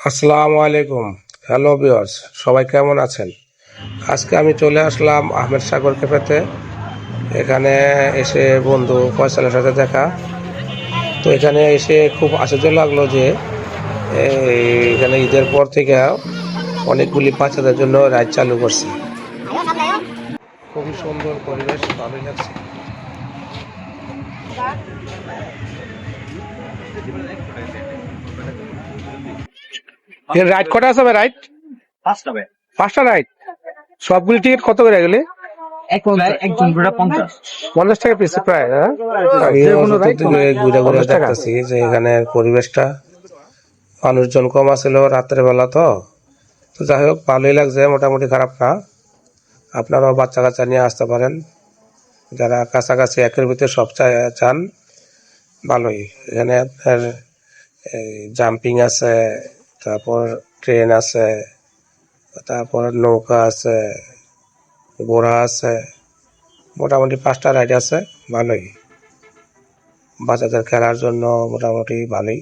আসসালামু আলাইকুম। হ্যালো বিয়ার্স সবাই কেমন আছেন? আজকে আমি চলে আসলাম আহমেদ সাগর ক্যাফেতে। এখানে এসে বন্ধু ফয়সালের সাথে দেখা। তো এখানে এসে খুব আশ্চর্য লাগল যে এখানে ঈদের পর থেকে অনেকগুলি বাচ্চাদের জন্য রাইড চালু করছে। খুবই সুন্দর পরিবেশ, ভালোই লাগছে। রাইড কটা আছে রাইড পাঁচটা ভাই। পাঁচটা রাইড সবগুলি টিকিট কত করে গেলে? একজন পঞ্চাশ। পঞ্চাশ টাকা পিস প্রায় হ্যাঁ? ঘুরে ঘুরে দেখতেছি যে এখানে পরিবেশটা। মানুষজন কম আছিল রাত্রে বেলা তো। তো যাই হোক ভালোই লাগছে মোটামুটি খারাপ না। আপনারাও বাচ্চা কাচ্চা নিয়ে আসতে পারেন। যারা কাছাকাছি একের ভিতরে সব চান ভালোই। এখানে আপনার জাম্পিং আছে তারপর ট্রেন আছে, তারপর নৌকা আছে, ঘোড়া আছে, মোটামুটি পাঁচটা রাইড আছে, ভালোই। বাচ্চাদের খেলার জন্য মোটামুটি ভালোই।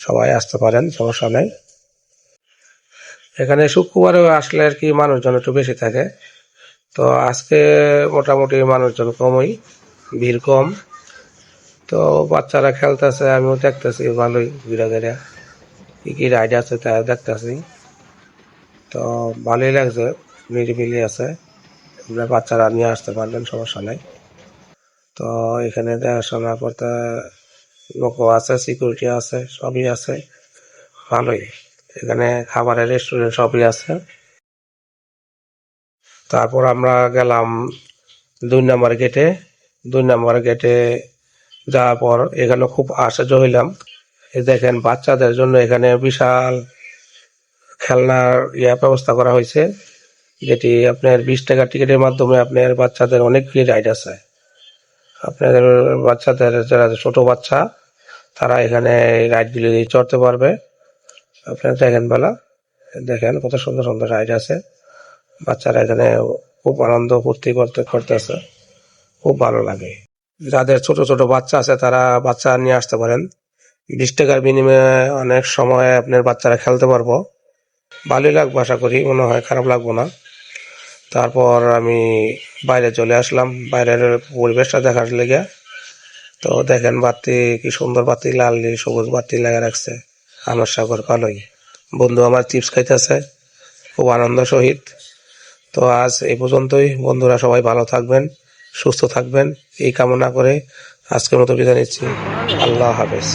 সবাই আসতে পারেন, সমস্যা নেই। এখানে শুক্রবারে আসলে আর কি মানুষজন একটু বেশি থাকে। তো আজকে মোটামুটি মানুষজন কমই, ভিড় কম। তো বাচ্চারা খেলতেছে, আমিও দেখতেছি, ভালোই ঘুরে ঘুরে। কি কি রাইড আছে, তা দেখতেছি। তো ভালোই লাগছে, নিরিবিলি আছে। আপনার বাচ্চারা নিয়ে আসতে পারলেন, সমস্যা নেই। তো এখানে দেখাশোনা করতে লোকও আছে সিকিউরিটি আছে, সবই আছে। ভালোই। এখানে খাবারের রেস্টুরেন্ট সবই আছে। তারপর আমরা গেলাম দুই নম্বর গেটে দুই নম্বর গেটে যাওয়ার পর এখানে খুব আশ্চর্য হইলাম। এই দেখেন, বাচ্চাদের জন্য এখানে বিশাল খেলনার ইয়া ব্যবস্থা করা হয়েছে, যেটি আপনার বিশ টাকা টিকিটের মাধ্যমে আপনার বাচ্চাদের অনেকগুলি রাইড আছে। আপনাদের বাচ্চাদের, যারা ছোট বাচ্চা, তারা এখানে রাইডগুলি চড়তে পারবে। আপনারা দেখেন বেলা, দেখেন কত সুন্দর সুন্দর রাইড আছে। বাচ্চারা এখানে খুব আনন্দ ফুর্তি করতে, করতেছে। খুব ভালো লাগে। যাদের ছোট ছোট বাচ্চা আছে, তারা বাচ্চা নিয়ে আসতে পারেন। বিশ টাকার বিনিময়ে অনেক সময় আপনার বাচ্চারা খেলতে পারব। ভালোই লাগবে আশা করি, মনে হয় খারাপ লাগবো না। তারপর আমি বাইরে চলে আসলাম, বাইরের পরিবেশটা দেখার লেগে। তো দেখেন বাতি, কি সুন্দর বাতি, লাল সবুজ বাতি লাগা রাখছে আমার সাগর ভালোই বন্ধু আমার চিপস খাইতেছে, খুব আনন্দ সহিত। তো আজ এই পর্যন্তই, বন্ধুরা সবাই ভালো থাকবেন, সুস্থ থাকবেন, এই কামনা করে আজকের মতো বিদায় নিচ্ছি। আল্লাহ হাফেজ।